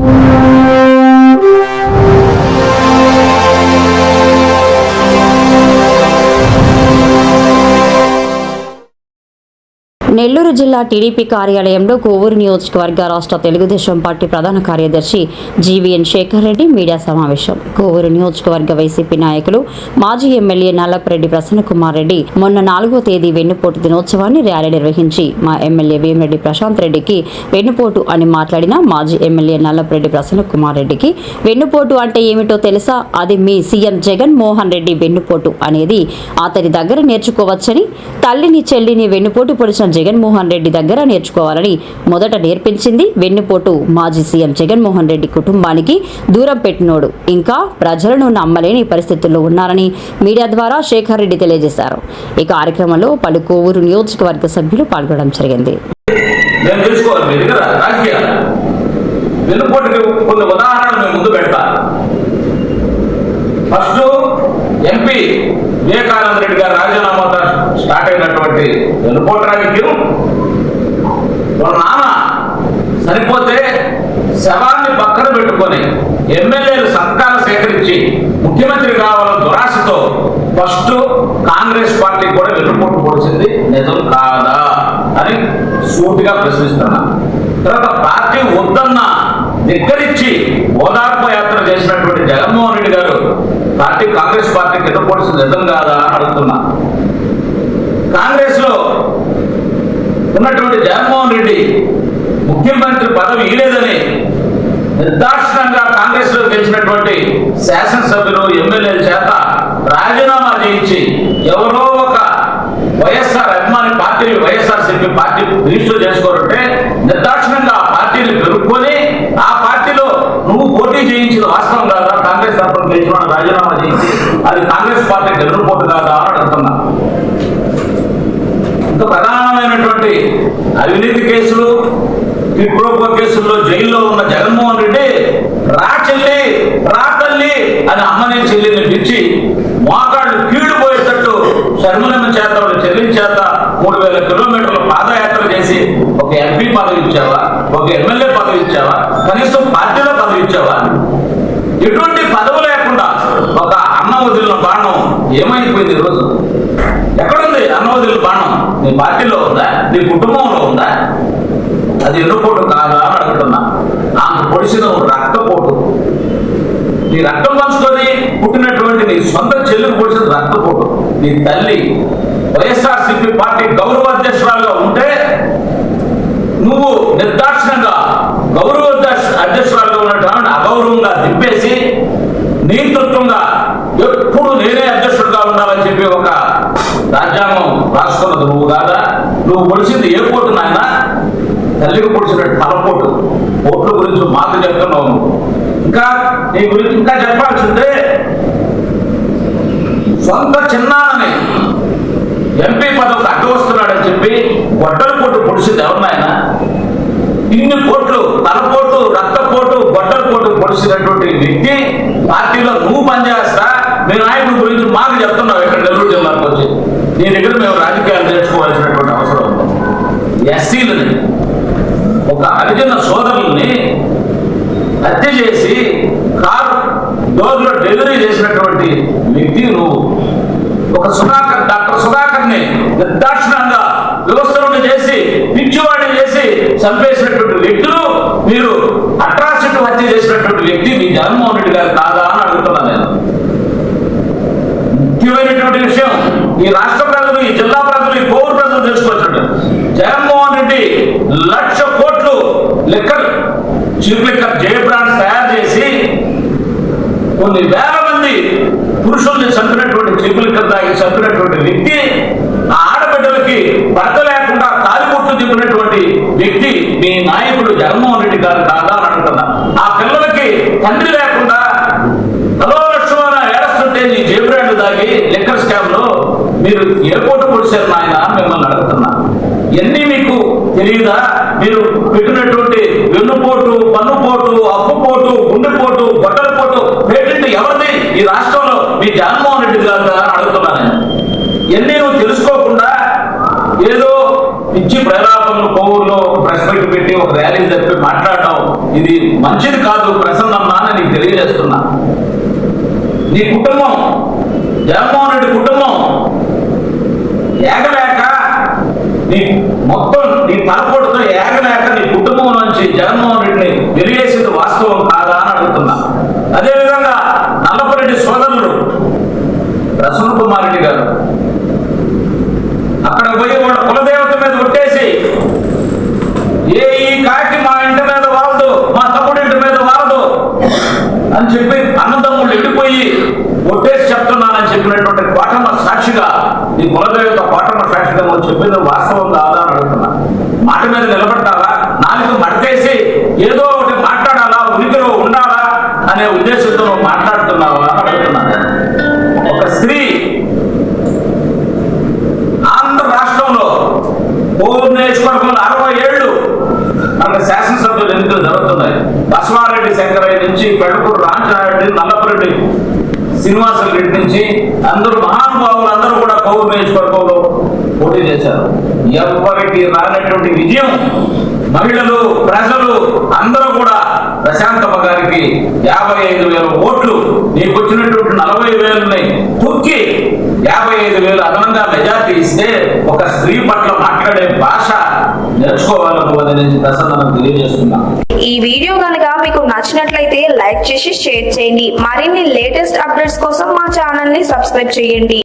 you. Nellore జిల్లా TDP కార్యాలయంలో కోవూరు నియోజకవర్గ రాష్ట్ర తెలుగుదేశం పార్టీ ప్రధాన కార్యదర్శి జీవీఎన్ శేఖర్ రెడ్డి మీడియా సమావేశం. కోవూరు నియోజకవర్గ వైసీపీ నాయకులు మాజీ ఎమ్మెల్యే నల్లపరెడ్డి ప్రసన్నకుమార్ రెడ్డి మొన్న నాలుగో తేదీ వెన్నుపోటు దినోత్సవాన్ని ర్యాలీ నిర్వహించి మా ఎమ్మెల్యే వేమిరెడ్డి ప్రశాంత్ రెడ్డికి వెన్నుపోటు అని మాట్లాడిన మాజీ ఎమ్మెల్యే నల్లపరెడ్డి ప్రసన్నకుమార్ రెడ్డికి వెన్నుపోటు అంటే ఏమిటో తెలుసా? అది మీ సీఎం జగన్ మోహన్ రెడ్డి వెన్నుపోటు అనేది అతని దగ్గర నేర్చుకోవచ్చని తల్లిని చెల్లిని వెన్నుపోటు పొడిచిన జగన్మోహన్ రెడ్డి దగ్గర నేర్చుకోవాలని మొదట నేర్పించింది వెన్నుపోటు మాజీ సీఎం జగన్మోహన్ రెడ్డి కుటుంబానికి దూరం పెట్టినోడు. ఇంకా ప్రజలను నమ్మలేని పరిస్థితుల్లో ఉన్నారని మీడియా ద్వారా శేఖర్ రెడ్డి తెలియజేశారు. ఈ కార్యక్రమంలో పలు కోవూరు నియోజకవర్గ సభ్యులు పాల్గొనడం జరిగింది. తెలుసుకోవాలి మీ దగ్గర రాజకీయాలు. వెన్నుపోటుకి కొన్ని ఉదాహరణలు మేము ముందు పెడతా. ఫస్ట్ ఎంపీ వివేకానంద రెడ్డి గారు రాజీనామా స్టార్ట్ అయినటువంటి వెన్నుపోటు రాజకీయం వాళ్ళ నాన్న సరిపోతే శవాన్ని పక్కన పెట్టుకొని ఎమ్మెల్యేలు సంతకాలు సేకరించి ముఖ్యమంత్రి కావాలని దురాశతో ఫస్ట్ కాంగ్రెస్ పార్టీ కూడా వెన్నుపోటు పొడిచింది. నిజం కాదా అని సూటిగా ప్రశ్నిస్తున్నా. తర్వాత పార్టీ వద్దన్న దగ్గరించి ఓదార్పు యాత్ర చేసినటువంటి జగన్మోహన్ రెడ్డి గారు పార్టీ కాంగ్రెస్ పార్టీ కింద పొడిచింది నిజం కాదా? అడుగుతున్నా. కాంగ్రెస్లో ఉన్నటువంటి జగన్మోహన్ రెడ్డి ముఖ్యమంత్రి పదవి ఇలేదని నిర్దాక్షిణంగా కాంగ్రెస్లో గెలిచినటువంటి శాసనసభ్యులు ఎమ్మెల్యేల చేత రాజీనామా చేయించి ఎవరో ఒక వైఎస్ఆర్ అభిమాని party YSR CP party register చేసుకోరంటే నిర్దాక్షిణంగా ఆ పార్టీని పెరుక్కొని ఆ పార్టీలో నువ్వు పోటీ చేయించిన వాస్తవం కాదా? కాంగ్రెస్ తరఫున గెలిచిన రాజీనామా చేయించి అది కాంగ్రెస్ పార్టీ గెలుపోటు కాదా అని అడుగుతున్నా. ప్రధానమైనటువంటి అవినీతి కేసులు విప్రోప కేసుల్లో జైల్లో ఉన్న జగన్మోహన్ రెడ్డి రా చెల్లి రా తల్లి అని అమ్మని చెల్లిని పిలిచి మోకాళ్ళు కీడిపోయేటట్టు శర్మలమ్మ చేత చెల్లించేత చెల్లి చేత మూడు వేల కిలోమీటర్ల పాదయాత్ర చేసి ఒక ఎంపీ పదవి ఇచ్చావా ఒక ఎమ్మెల్యే పదవి ఇచ్చావా కనీసం పార్టీలో పదవి ఇచ్చావా? ఎటువంటి పదవి లేకుండా ఒక అన్న వదిలిన బాణం ఏమైపోయింది ఈరోజు ఎక్కడ అన్న బాణం నీ పార్టీలో ఉందా? నీ కుటుంబంలో ఉందా? అది ఎన్నుపోటు కాదా అని అడుగుతున్నా. ఆమె పొడిసిన రక్తపోటు. నీ రక్తం పంచుకొని పుట్టినటువంటి నీ సొంత చెల్లికి పొడిచిన రక్తపోటు. నీ తల్లి వైఎస్ఆర్సీపీ పార్టీ గౌరవ అధ్యక్షురాలుగా ఉంటే నువ్వు నిర్దాక్షిణంగా గౌరవ అధ్యక్షురాలుగా ఉన్నటువంటి అగౌరవంగా దింపేసి నీతృత్వంగా ఎప్పుడు నేనే అధ్యక్షుడిగా ఉండాలని చెప్పి ఒక రాజ్యాంగం రాసుకున్నది నువ్వు కాదా? నువ్వు పొడిచింది ఏ పోటు నాయన? తల్లికి పొడిచిన తలపోటు పోట్ల గురించి మాకు చెప్తున్నావు ఇంకా నీ గురించి ఇంకా చెప్పాల్సిందే సొంత చిన్నానని ఎంపీ పదవికి అడ్డు వస్తున్నాడని చెప్పి గొడ్డల పోటు పొడిచింది ఎవరినాయన ఇన్ని కోట్లు తలపోటు రక్తపోటు గొడ్డల పోటు పొడిచినటువంటి వ్యక్తి పార్టీలో నువ్వు పనిచేస్తా మీ నాయకుడి గురించి మాకు చెప్తున్నావు. దీని దగ్గర మేము రాజకీయాలు నేర్చుకోవాల్సినటువంటి అవసరం ఉంది. ఎస్సీలని ఒక అరిజన సోదరుల్ని హత్య చేసి కార్ డోర్లో డెలివరీ చేసినటువంటి వ్యక్తి నువ్వు. ఒక సుధాకర్ డాక్టర్ సుధాకర్ని నిర్దాక్షిణంగా వ్యవస్థలను చేసి పిచ్చివాడిని చేసి చంపేసినటువంటి వ్యక్తులు మీరు అట్రాసిటీ హత్య చేసినటువంటి వ్యక్తి మీ జగన్మోహన్ రెడ్డి గారు కాదా అని అడుగుతున్నా నేను ముఖ్యమైనటువంటి విషయం ఈ రాష్ట్ర ప్రజలు ఈ జిల్లా ప్రజలు ఈ కోవూరు ప్రజలు తెలుసుకోవచ్చు జగన్మోహన్ రెడ్డి లక్ష కోట్లు లెక్కలు చీఫ్ లెక్కర్ జయ బ్రాండ్స్ తయారు చేసి కొన్ని వేల మంది పురుషుల్ని చంపినటువంటి చీప్ లెక్కర్ తాగి చంపినటువంటి వ్యక్తి ఆ ఆడబిడ్డలకి భర్త లేకుండా తాలిబొట్టు తిప్పినటువంటి వ్యక్తి మీ నాయకుడు జగన్మోహన్ రెడ్డి గారు కాదా అని అంటున్నా ఆ పిల్లలకి తండ్రి లేకుండా హలో లక్ష్మణ ఏడస్తుంటే నీ జేబురాండ్ తాగి లెక్కర్ స్కామ్లో మీరు ఏ కోట పొడిచారు నాయన మిమ్మల్ని అడుగుతున్నా. ఎన్ని తెలియదా మీరు పెట్టినటువంటి వెన్నుపోటు పన్నుపోటు అప్పుపోటు గుండెపోటు గొడ్డలపోటు పేటెంట్ ఎవరిది? ఈ రాష్ట్రంలో మీ జగన్మోహన్ రెడ్డి గారు అడుగుతున్నాను ఎన్ని నువ్వు తెలుసుకోకుండా ఏదో ఇచ్చి ప్రలాపంలో కోవూరులో ప్రెస్ మీట్ పెట్టి ఒక ర్యాలీ జరిపి మాట్లాడటం ఇది మంచిది కాదు ప్రసన్నమ్మా అని నీకు తెలియజేస్తున్నా. నీ కుటుంబం జగన్మోహన్ రెడ్డి కుటుంబం ఏకలేక నీ మొత్తం నీ తలపోటుతో ఏగలేక నీ కుటుంబం నుంచి జగన్మోహన్ రెడ్డిని వాస్తవం కాదా అని అడుగుతున్నా. అదేవిధంగా నల్లపరెడ్డి సోదరుడు ప్రసన్న కుమార్ రెడ్డి గారు అక్కడ పోయి వాళ్ళ కులదేవత మీద కొట్టేసి ఏ ఈ కాకి మా ఇంటి మీద వాలదు మా తమ్ముడి ఇంటి మీద వాలదు అని చెప్పి అన్నదమ్ముళ్ళు వెళ్ళిపోయి ఒట్టేసి చెప్తున్నానని చెప్పినటువంటి పాఠమ సాక్షిగా ఈ కులదేవత పాఠమ సాక్షిగా నువ్వు చెప్పింది వాస్తవం కాదా అని అడుగుతున్నా. మాట మీద నిలబడ్డావా? నాలుగు మడతేసి ఏదో ఒకటి మాట్లాడాలా? ఉనికిలో ఉండాలా? అనే ఉద్దేశంతో నువ్వు మాట్లాడుతున్నావా అని అడుగుతున్నాను ఒక స్త్రీ ఆంధ్ర రాష్ట్రంలో కోవూరు అరవై ఏళ్ళు మనకు శాసనసభ్యులు ఎన్నికలు జరుగుతున్నాయి. బసవారెడ్డి శంకరయ్య నుంచి పెడపూరు రామచంద్రారెడ్డి నల్లపురెడ్డి శ్రీనివాసరెడ్డి రెడ్డి నుంచి అందరూ మహానుభావులు అందరూ కూడా కౌరు నియోజకవర్గంలో పోటీ చేశారు. ఎవరికి రానటువంటి విజయం మహిళలు ప్రజలు అందరూ కూడా ప్రశాంతమ్మ గారికి యాభై ఐదు వేల ఓట్లు. నీకు వచ్చినటువంటి నలభై వేలని తొక్కి యాభై ఐదు వేలు అదనంగా మెజార్టీ ఇస్తే ఒక స్త్రీ పట్ల మాట్లాడే భాష నేర్చుకోవాలని నేను ప్రసన్నకు తెలియజేస్తున్నా. ఈ వీడియో కనుక మీకు నచ్చినట్లయితే లైక్ చేసి షేర్ చేయండి. మరిన్ని లేటెస్ట్ అప్డేట్స్ కోసం మా ఛానల్ని సబ్స్క్రైబ్ చేయండి.